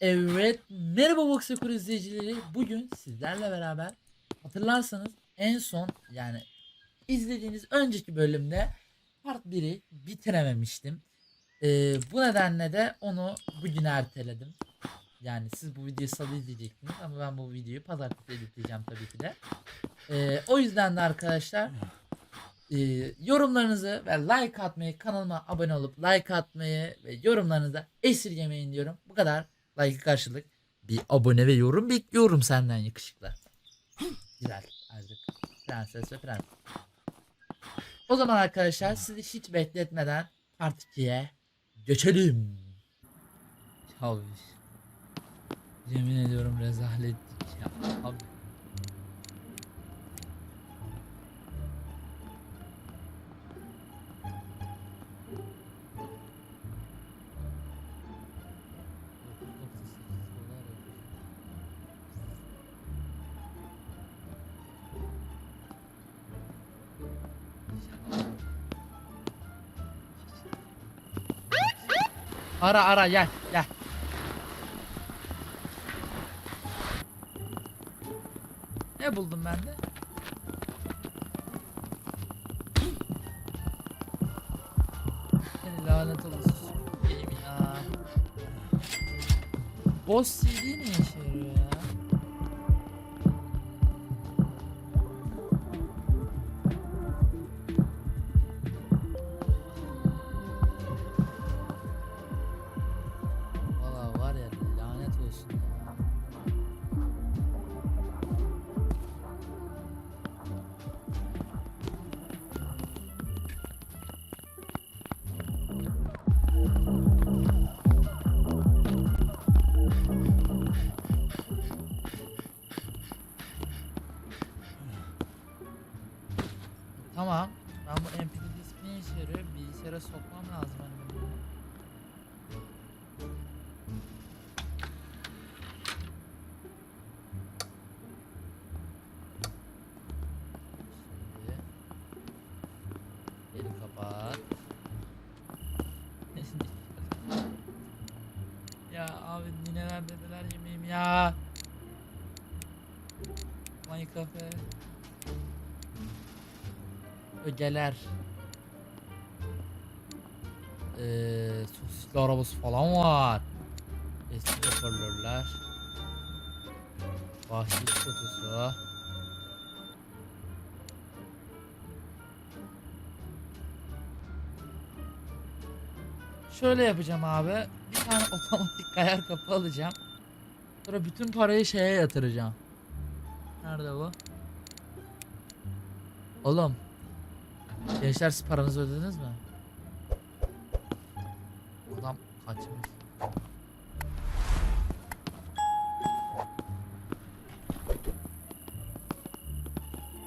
Evet, merhaba Box Ekuru izleyicileri. Bugün sizlerle beraber hatırlarsanız en son yani izlediğiniz önceki bölümde part 1'i bitirememiştim. Ee, bu nedenle de onu bugüne erteledim. Yani siz bu videoyu salı izleyecektiniz ama ben bu videoyu pazartesi editleyeceğim tabii ki de. Ee, o yüzden de arkadaşlar e, yorumlarınızı ve like atmayı, kanalıma abone olup like atmayı ve yorumlarınızı esirgemeyin diyorum. Bu kadar. Like karşılık bir abone ve yorum bekliyorum senden yakışıklı. Güzel artık. Prenses ve prens. O zaman arkadaşlar sizi hiç bekletmeden part 2'ye geçelim. Abi. Yemin ediyorum rezalettik ya. Abi. Ara ara gel gel. Ne buldum ben de? Seni lanet olası s**eyim ya. Boss CD Tamam. Ben bu MP disk ne işe yarıyor? Bilgisayara sokmam lazım hani. Ögeler. Ee, sosisli arabası falan var. Eski hoparlörler. Bahşiş kutusu. Şöyle yapacağım abi. Bir tane otomatik kayar kapı alacağım. Sonra bütün parayı şeye yatıracağım. Nerede bu? Oğlum. Gençler siz paranızı ödediniz mi? Adam kaçmış.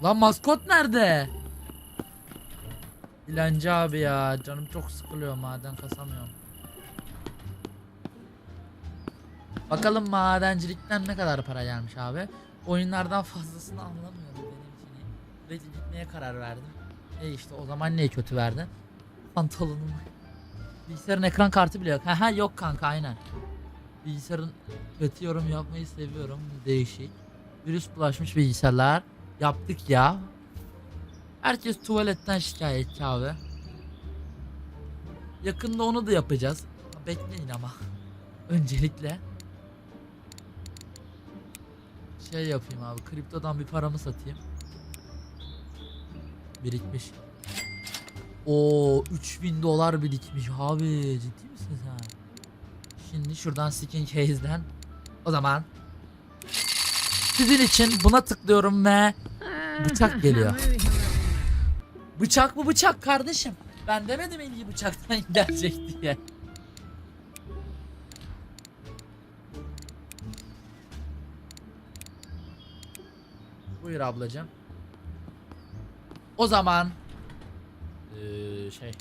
Lan maskot nerede? Dilenci abi ya canım çok sıkılıyor maden kasamıyorum. Bakalım madencilikten ne kadar para gelmiş abi. Oyunlardan fazlasını anlamıyorum benim için. Ve gitmeye karar verdim. E işte o zaman ne kötü verdin? Pantolonum. Bilgisayarın ekran kartı bile yok. Ha yok kanka aynen. Bilgisayarın kötü yorum yapmayı seviyorum. Değişik. Virüs bulaşmış bilgisayarlar. Yaptık ya. Herkes tuvaletten şikayetçi abi. Yakında onu da yapacağız. Bekleyin ama. Öncelikle. Şey yapayım abi. Kriptodan bir paramı satayım. Birikmiş. O 3000 dolar birikmiş abi. Ciddi misin sen? Şimdi şuradan skin case'den. O zaman sizin için buna tıklıyorum ve bıçak geliyor. Bıçak bu bıçak kardeşim. Ben demedim ilgi bıçaktan gelecek diye. Buyur ablacığım. O zaman eee, şey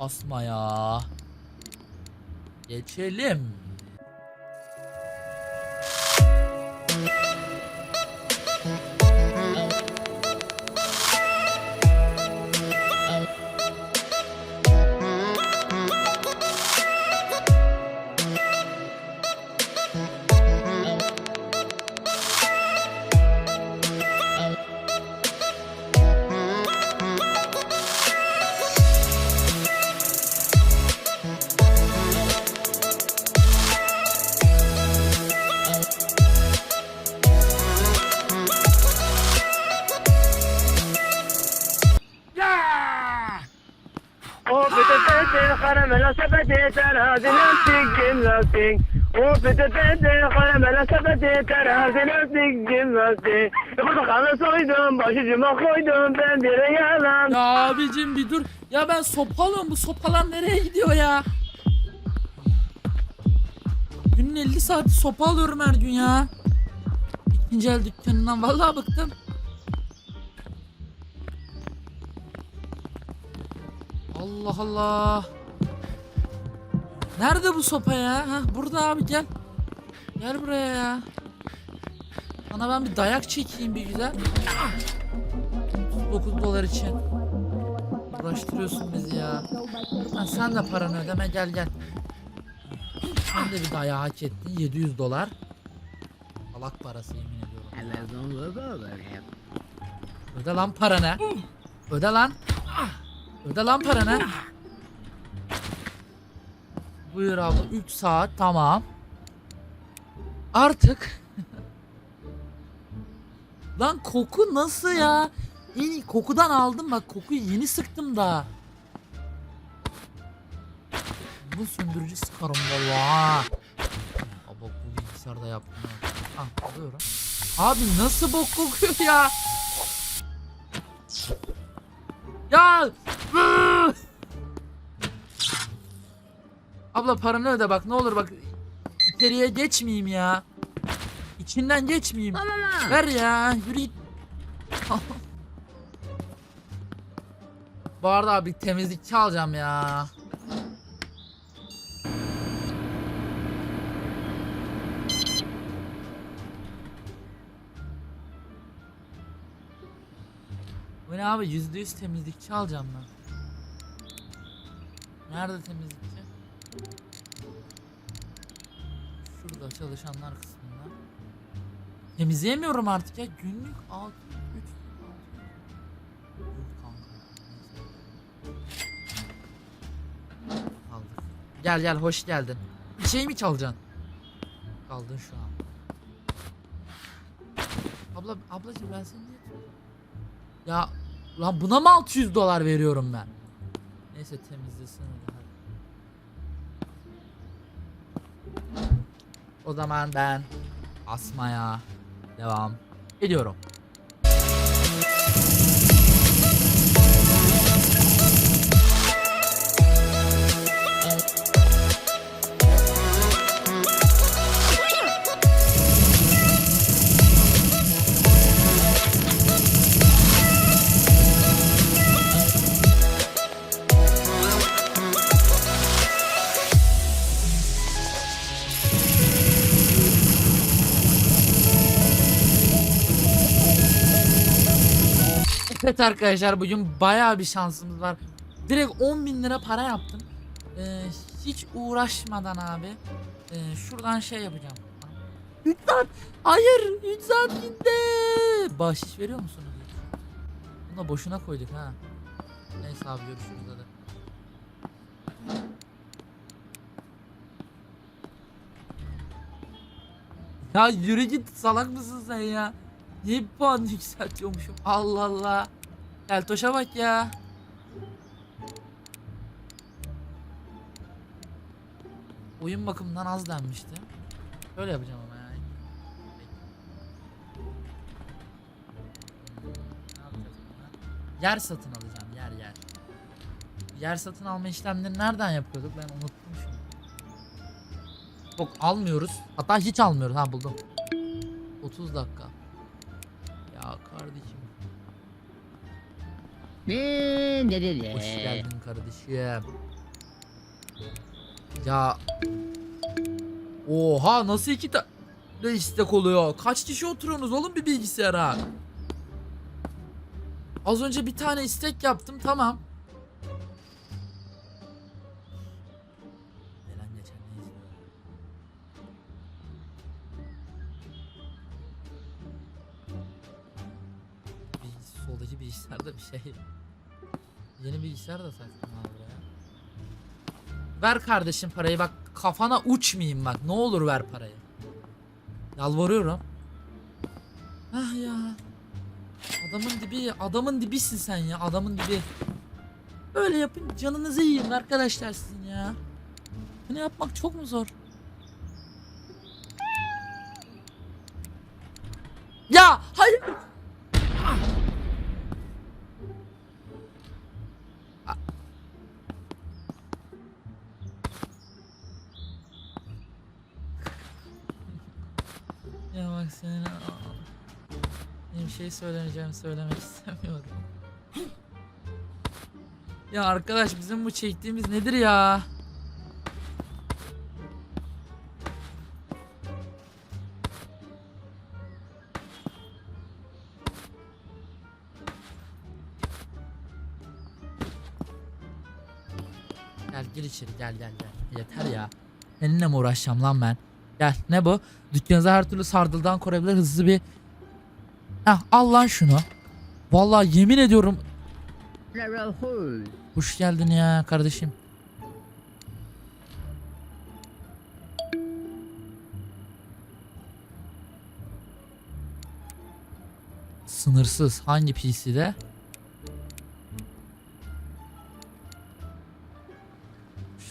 asma ya. Geçelim. Sepeti terazi lastik jimnastik O piti piti karamela sepeti terazi lastik jimnastik Portakalı soydum başucuma koydum ben bir yalan Ya abicim bir dur. Ya ben sopa alıyorum. Bu sopalar nereye gidiyor ya? Günün 50 saati sopa alıyorum her gün ya. İkinci el dükkanından vallahi bıktım. Allah Allah. Nerede bu sopa ya? Hah burada abi gel. Gel buraya ya. Sana ben bir dayak çekeyim bir güzel. 9 dolar için. Uğraştırıyorsun bizi ya. Ha, sen de paranı ödeme gel gel. Sen de bir dayağı hak ettin 700 dolar. Salak parası yemin ediyorum. Öde lan paranı. Öde lan. Öde lan paranı. Buyur abla 3 saat tamam. Artık Lan koku nasıl ya? Yeni kokudan aldım bak kokuyu yeni sıktım da. Bu söndürücü sıkarım valla. Bak bu bilgisayarda yaptım. Ah alıyorum. Abi nasıl bok kokuyor ya? Ya! Abla paranı öde bak ne olur bak içeriye geçmeyeyim ya. İçinden geçmeyeyim. Ver ya yürü git. Bu arada abi temizlikçi alacağım ya. Bu ne abi yüzde yüz temizlikçi alacağım ben. Nerede temizlikçi? Şurada çalışanlar kısmında. Temizleyemiyorum artık ya. Günlük 6 3 Yok kanka. Neyse. Aldık. Gel gel hoş geldin. Bir şey mi çalacaksın? Kaldın şu an. Abla ablacığım ben seni niye? Ya lan buna mı 600 dolar veriyorum ben? Neyse temizlesin hadi. O zaman ben asmaya devam ediyorum. Evet arkadaşlar bugün bayağı bir şansımız var. Direkt 10 bin lira para yaptım. Ee, hiç uğraşmadan abi. Ee, şuradan şey yapacağım. 3 saat. Hayır 3 saat gitti. Bahşiş veriyor musunuz? Bunu da boşuna koyduk ha. Neyse abi görüşürüz hadi. Ya yürü git salak mısın sen ya? Niye puan yükseltiyormuşum? Allah Allah. Eltoş'a bak ya. Oyun bakımından az denmişti. Öyle yapacağım ama yani. Yer satın alacağım yer yer. Yer satın alma işlemlerini nereden yapıyorduk ben unuttum şimdi. Yok almıyoruz. Hatta hiç almıyoruz ha buldum. 30 dakika. Ya kardeşim. Hoş geldin kardeşim. Ya. Oha nasıl iki tane istek oluyor? Kaç kişi oturuyorsunuz oğlum bir bilgisayara? Az önce bir tane istek yaptım tamam. Bilgisayar da abi buraya. Ver kardeşim parayı bak kafana uçmayayım bak ne olur ver parayı. Yalvarıyorum. Ah ya. Adamın dibi adamın dibisin sen ya adamın dibi. Böyle yapın canınızı yiyin arkadaşlar sizin ya? Bunu yapmak çok mu zor? Ya hayır. Ya bak senin bir şey söyleyeceğim söylemek istemiyorum. ya arkadaş bizim bu çektiğimiz nedir ya? Gel gir içeri gel gel gel. Yeter ya. Seninle mi uğraşacağım lan ben? Gel ne bu? Dükkanınızı her türlü sardıldan koruyabilir hızlı bir... Heh al lan şunu. Vallahi yemin ediyorum. Hoş geldin ya kardeşim. Sınırsız. Hangi PC'de?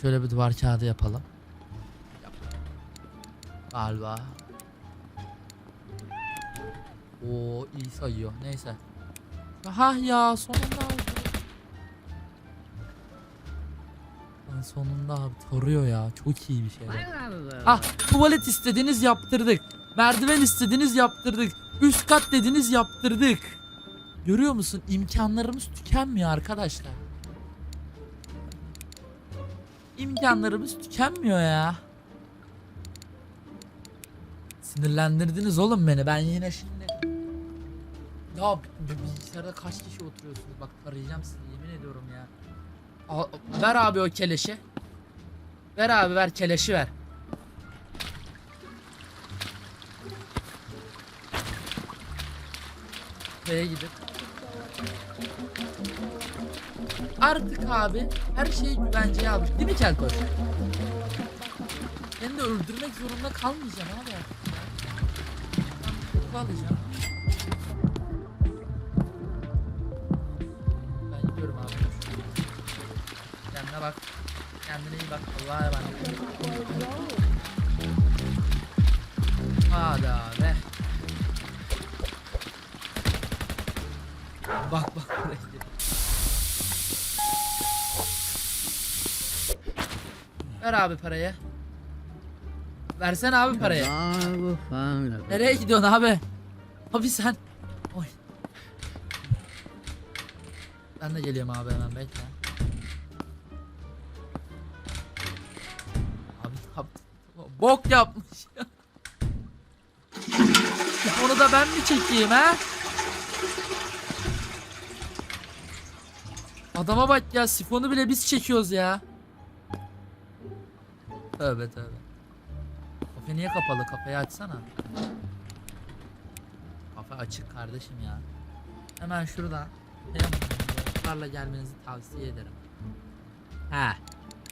Şöyle bir duvar kağıdı yapalım. Yap. Galiba. Oo iyi sayıyor. Neyse. Ha ya sonunda oldu. Lan sonunda abi tarıyor ya. Çok iyi bir şey. Ah tuvalet istediniz yaptırdık. Merdiven istediniz yaptırdık. Üst kat dediniz yaptırdık. Görüyor musun? İmkanlarımız tükenmiyor arkadaşlar. İmkanlarımız tükenmiyor ya. Sinirlendirdiniz oğlum beni. Ben yine şimdi... Ya b- bilgisayarda kaç kişi oturuyorsunuz? Bak arayacağım sizi yemin ediyorum ya. Al, ver abi o keleşi. Ver abi ver keleşi ver. B'ye gidip. Artık abi her şeyi güvenceye aldık değil mi Keltoş? Seni de öldürmek zorunda kalmayacağım abi. Ben alacağım. Kendine bak. Kendine iyi bak. Allah'a emanet. Hadi abi. Bak bak buraya. Ver abi parayı. Versene abi parayı. Nereye gidiyorsun abi? Abi sen. Oy. Ben de geliyorum abi hemen bekle. Bok yapmış ya. Onu da ben mi çekeyim ha? Adama bak ya sifonu bile biz çekiyoruz ya. Tövbe tövbe. Kafe niye kapalı? Kafayı açsana. Kafe açık kardeşim ya. Hemen şuradan telefonlarla gelmenizi tavsiye ederim. Ha.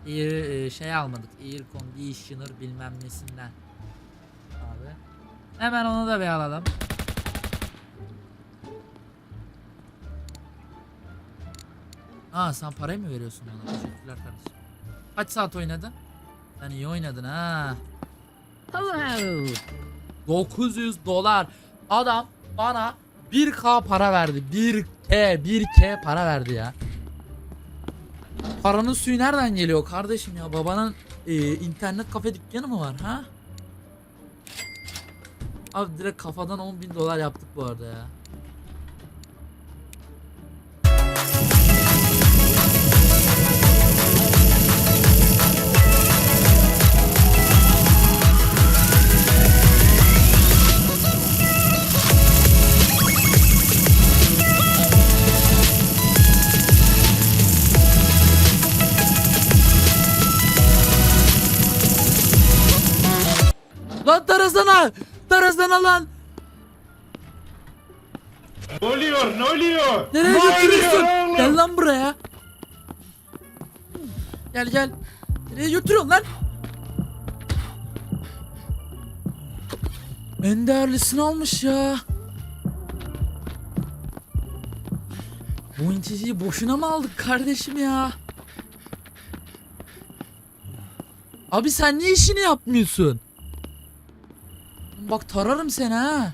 Ear, şey almadık. Ear conditioner bilmem nesinden. Abi. Hemen onu da bir alalım. Aa sen parayı mı veriyorsun bana? Teşekkürler kardeşim. Kaç saat oynadın? Sen iyi oynadın ha. Hello. 900 dolar. Adam bana 1k para verdi. 1k 1k para verdi ya. Paranın suyu nereden geliyor kardeşim ya? Babanın e, internet kafe dükkanı mı var ha? Abi direkt kafadan 10 bin dolar yaptık bu arada ya. Tarazana lan! Ne oluyor? Ne oluyor? Nereye ne götürüyorsun? Gel lan buraya. Gel gel. Nereye götürüyorsun lan? En değerlisini almış ya. Bu inticiyi boşuna mı aldık kardeşim ya? Abi sen niye işini yapmıyorsun? Bak tararım seni ha.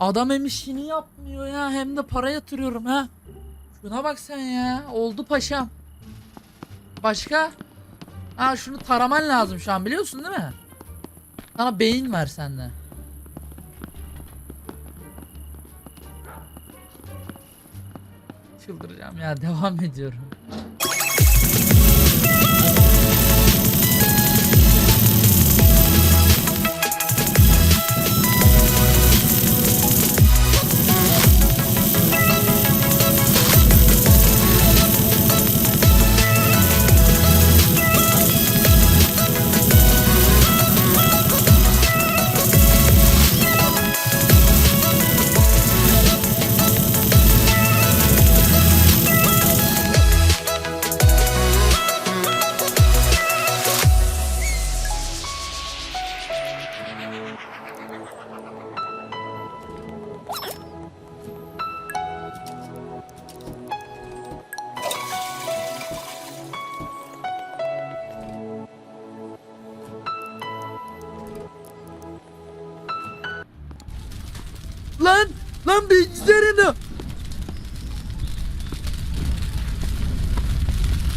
Adam hem işini yapmıyor ya hem de para yatırıyorum ha. Şuna bak sen ya. Oldu paşam. Başka? Ha şunu taraman lazım şu an biliyorsun değil mi? Sana beyin var sende. Çıldıracağım ya devam ediyorum. Lan! Lan bilgisayarını!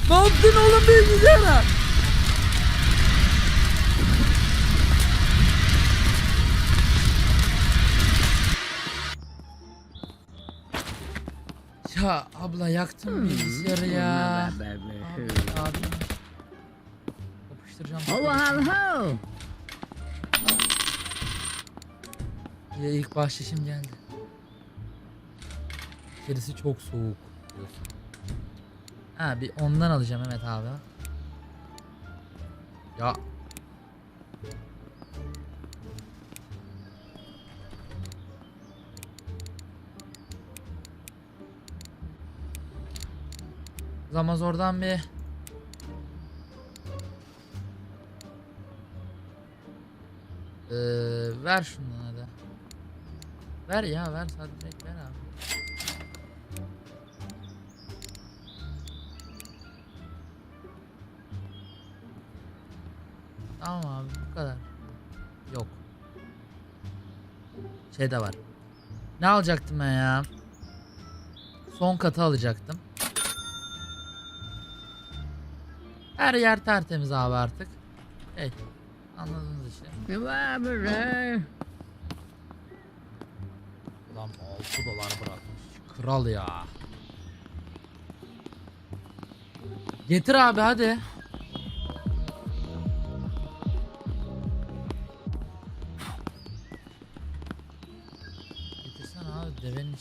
Ne yaptın oğlum bilgisayara? Ya abla yaktın bilgisayarı ya. Abi, abi. Yapıştıracağım. Ho ho ho! Ya ilk bahşişim geldi. İçerisi çok soğuk. diyorsun. Ha bir ondan alacağım Mehmet abi. Ya. Zamazor'dan bir Ee, ver şundan hadi. Ver ya ver direkt ver Tamam abi bu kadar. Yok. Şey de var. Ne alacaktım ben ya? Son katı alacaktım. Her yer tertemiz abi artık. Hey, anladınız işte. Ulan 6 dolar bırakmış. Kral ya. Getir abi hadi.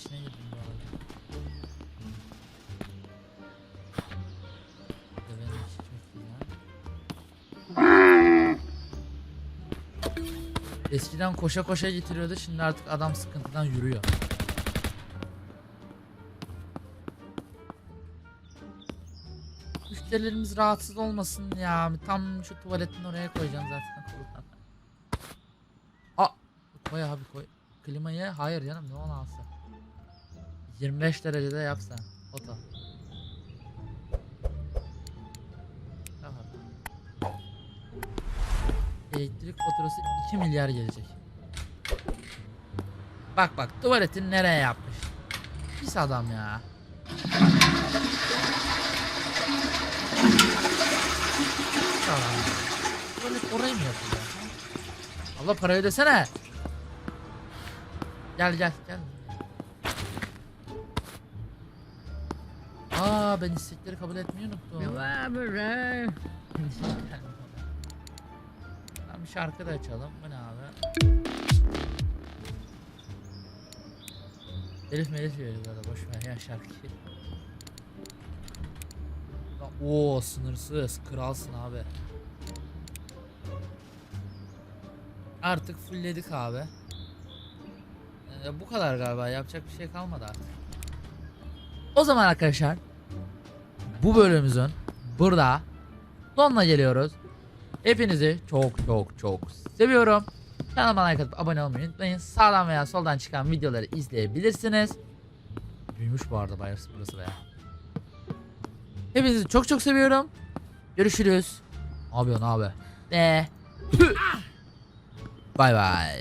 İçine girdim bu arada. Eskiden koşa koşa getiriyordu şimdi artık adam sıkıntıdan yürüyor. Müşterilerimiz rahatsız olmasın ya. Tam şu tuvaletin oraya koyacağım zaten. Aa, koy abi koy. Klimayı hayır canım ne alsa. 25 derecede yapsa. Oto. Tamam. Elektrik faturası 2 milyar gelecek. Bak bak tuvaletin nereye yapmış. Pis adam ya. Ya. Tuvalet orayı mı yapacak? Allah parayı ödesene. Gel gel gel. Aa ben istekleri kabul etmeyi unuttum. Tamam şarkı da açalım. Bu ne abi? Elif melif veriyoruz arada boş ver ya şarkıyı. Oo sınırsız kralsın abi. Artık fullledik abi. Ee, bu kadar galiba yapacak bir şey kalmadı artık. O zaman arkadaşlar bu bölümümüzün burada sonuna geliyoruz. Hepinizi çok çok çok seviyorum. Kanalıma like atıp abone olmayı unutmayın. Sağdan veya soldan çıkan videoları izleyebilirsiniz. Büyümüş bu arada bayağı burası baya. Hepinizi çok çok seviyorum. Görüşürüz. Ne yapıyorsun abi? Ne? Bay bay.